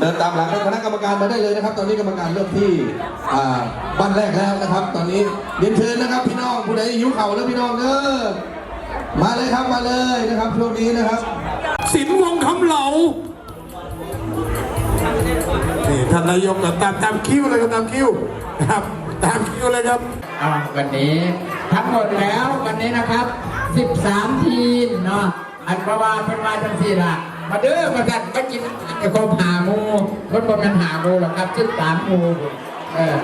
เดินตามหลังคณะกรรมการมาได้เลยนะครับ ตอนนี้กรรมการเริ่มที่อ่าบ้านแรกแล้วนะครับ ตอนนี้เรียนเชิญนะครับ พี่น้องผู้ใดหิวเข่าแล้วพี่น้องเด้อมาเลยครับมาเลยนะครับช่วงนี้นะครับ สินวงคำเหลานี่ท่านนายกก็ตามตามคิวเลยครับตามคิวครับ ตามคิวเลยครับอ่าวันนี้ทั้งหมดแล้ววันนี้นะครับ 13 ทีมเนาะอันประวาเป็นว่าจังสี่ล่ะ มาเด้อมากันมากินไอ้คมหามูคนบอกกันหาหมูหรอกครับ13หมูเออ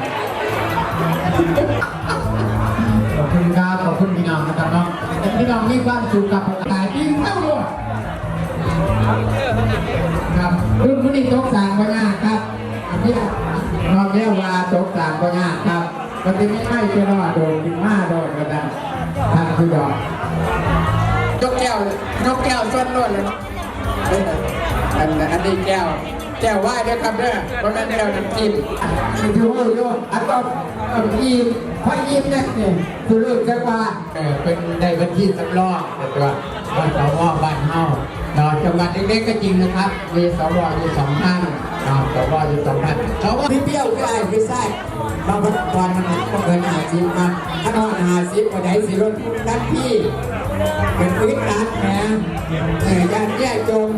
ขอบคุณครับขอบคุณพี่น้องนะครับเนาะพี่น้องมีความสุขกับขายดีเท่าหมดครับรุ่นผู้นี้ตกสางก็ยากครับอันนี้นอกเรียกว่าตกสางก็ยากครับมันจะไม่ไม่เชื่อว่าโดนกินมาโดนกันนะทางคือดอกยกแก้วยกแก้วส้นน่นเลยเอ้ยอันอันนี้แก้ว แก้วไหว้ด้วยครับเด้อเพราะนั้นแก้วน้ำจิ้มคือดูดูอันก็เอาอิ่มพออิ่มเนี่ยเนี่ยคือเรื่องแค่ว่าเออเป็นได้บัญชีสำรองแต่ตัวบ้านสวบ้านเฮาเนาะจังหวัดเล็กๆก็จริงนะครับ มีสวอยู่สองท่านเนาะสวอยู่สองท่านสวพี่เปี้ยวก็ได้ไม่ใช่บางคนก่อนมันก็เกินหาสิบครับถ้านอนหาสิบก็ได้สิรถทันพี่เป็นพื้นตัดแหมเออย่านแย่จง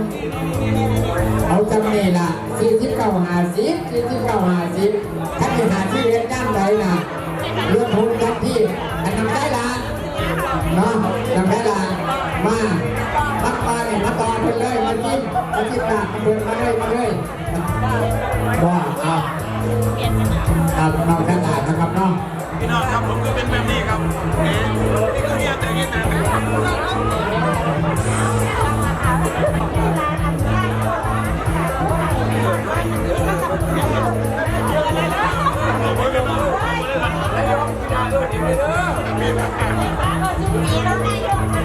เอาจำนี่ล่ะสี่สิบเก้าหาสิบสี่สิบเก้าหาสิบท่านที่หาที่เรียนด้านใดน่ะเรื่องทุนทันพี่อันนำได้ละเนาะนำได้ละมามาต่อเนี่ยมาต่อไปเลยมาจิ้มมาจิ้มหนักมาเดินมาเลยมาเลยว่าเอาครับน้องกจากอ่านนะครับเนาะพี่น้องครับผมก็เป็นแบบนี้ครับนี่ก็เรียนแต่เรียนแต่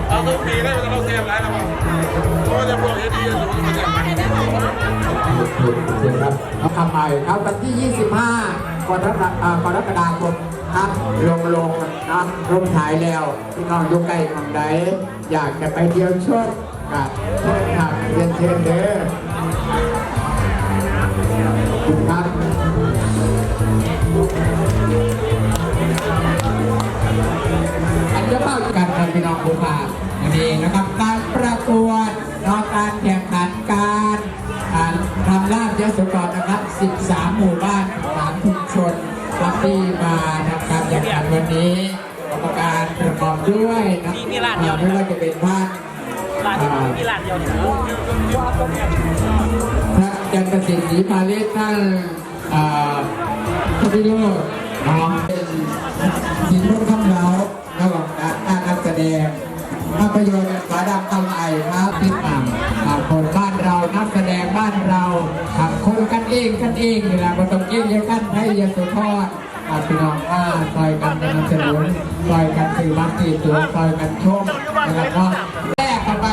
เราต้องมีได้เราต้องเซฟไรนะมั้งเพราะจะพวกดีจะสูงมาจากไหนครับเอาคำใหม่ครับวันที่ 25กรกฎาอ่ากรกฎาคมครับลงลงนะลงถ่ายแล้วพี่น้องอยู่ใกล้ทางใดอยากจะไปเที่ยวชมกับเชิญครับเรียนเชิญเด้อ คุณครับอันจะเข้ากันกันพี่น้องผู้ฟังวันนี้นะครับการประกวดนอกการแข่งขันการอ่าทำลาบยศกรนะครับ 13 หมู่บ้านสามชุมชนครับที่มาทำการแข่งขันวันนี้กรรมการประกอบด้วยนะไม่ว่าจะเป็นท่านร้านนี้มีร้านเดียวเนี่ย ท่านจันทศิษย์ศรีพาเลศท่านอ่าพระพิโรจน์น้องเป็นศิลป์คำเหลาระหว่างการนักแสดงภาพยนตร์ฝาดำคำไอครับติดตามอ่าคนบ้านเรานักแสดงบ้านเราขับคนกันเองกันเองนี่แหละต้องเองเดียวกันให้ยาสุทอดอ่าพี่น้องว่าซอยกันนำเสนอซอยกันสื่อบัตรีตัวซอยกันชมนะครับแทรกกันไป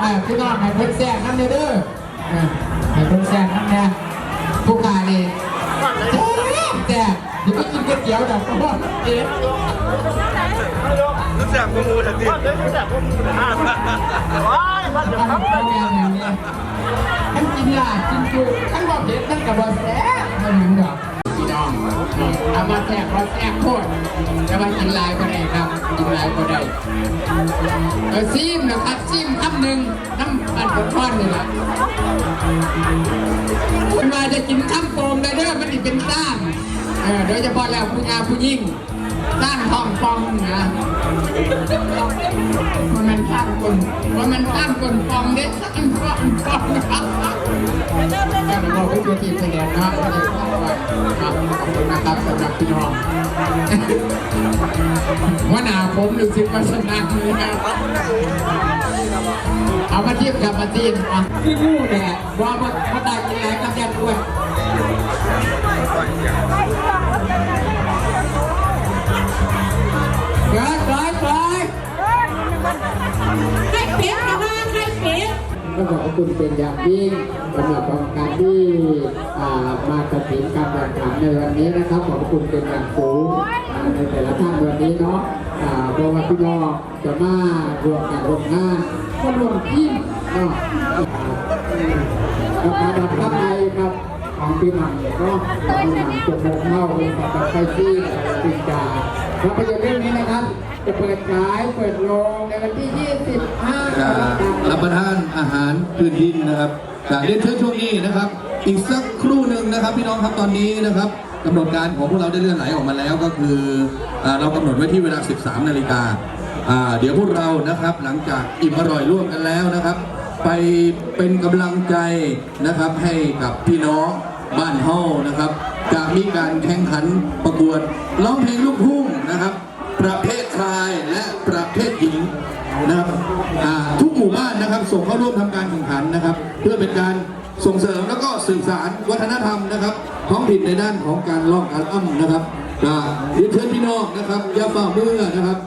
อ่าพี่น้องให้เพิ่นแทรกน้ำเด้อ เด้ออ่าให้เพิ่นแทรกน้ำแน่ผู้กายนี่แทรกแทรกที่ไปกินก๋วยเตี๋ยวแบบเพราะว่าเอ๊ะรู้จักกูมูทันทีรู้จักกูมูห้าว้ายบ้านเดียวทำเป็นแนวอย่างนี้ทั้งกินลาบกินจุทั้งบ่เผ็ดทั้งกระบอกแซ่บมันเหมือนดอกพี่น้องเอามาแซ่บมาแซ่บโคตรจะมากินลายก็ได้ครับกินลายก็ได้เออซิมนะครับซิมคำหนึ่งน้ำมันกระท่อนนี่แหละมันมาจะกินข้ามโปมได้เด้อมันอีกเป็นด้านเออโดยเฉพาะแล้วผู้ยาผู้ยิ่งด้านทองฟองนะมันมันข้ามคนมันมันข้ามคนฟองเด็ดข้ามฟองฟองครับ เราไม่ตัวทีมแสดงนะครับก็เลยขอไว้ครับขอบคุณนะครับสำหรับพี่น้องว่าหนาผมหรือสิบวัฒนาเลยนะเอามาเทียบกับมาจีนอะพี่พูดเนี่ยว่ามันมันได้กินอะไรกับแกด้วย ขอบคุณเป็นอย่างยิ่งสำหรับกรรมการที่มาตัดสินการแข่งขันในวันนี้นะครับขอบคุณเป็นอย่างสูงในแต่ละท่านวันนี้เนาะอ่าเพราะว่าพี่น้องจะมารวมกันรวมงานก็รวมทีมเนาะกับการดับทัพไทยครับองปีใหม่เนาะจบหกเข้าเป็นสัปดาห์ไฟที่ปิดจาภาพยนตร์เรื่องนี้นะครับ จะเปิดฉายเปิดโรงในวันที่ 25กรกฎาคมรับประทานอาหา พื้นดินนะครับจากเรียนเชิญช่วงนี้นะครับ อีกสักครู่หนึ่งนะครับ พี่น้องครับตอนนี้นะครับกำหนดการของพวกเราได้เลื่อนไหลออกมาแล้วก็คืออเรากำหนดไว้ที่เวลา 13 นาฬิกาอ่าเดี๋ยวพวกเรานะครับหลังจากอิ่มอร่อยร่วมกันแล้วนะครับ ไปเป็นกำลังใจนะครับให้กับพี่น้องบ้านเฮานะครับ จะมีการแข่งขันประกวดร้องเพลงลูกทุ่งนะครับ ประเภทชายและประเภทหญิงนะครับทุกหมู่บ้านนะครับ ส่งเข้าร่วมทำการแข่งขันนะครับ เพื่อเป็นการส่งเสริมแล้วก็สื่อสารวัฒนธรรมนะครับท้องถิ่นในด้านของการร้องการอ้ำนะครับเรียนเชิญพี่น้องนะครับอย่าฝ่ามือนะครับ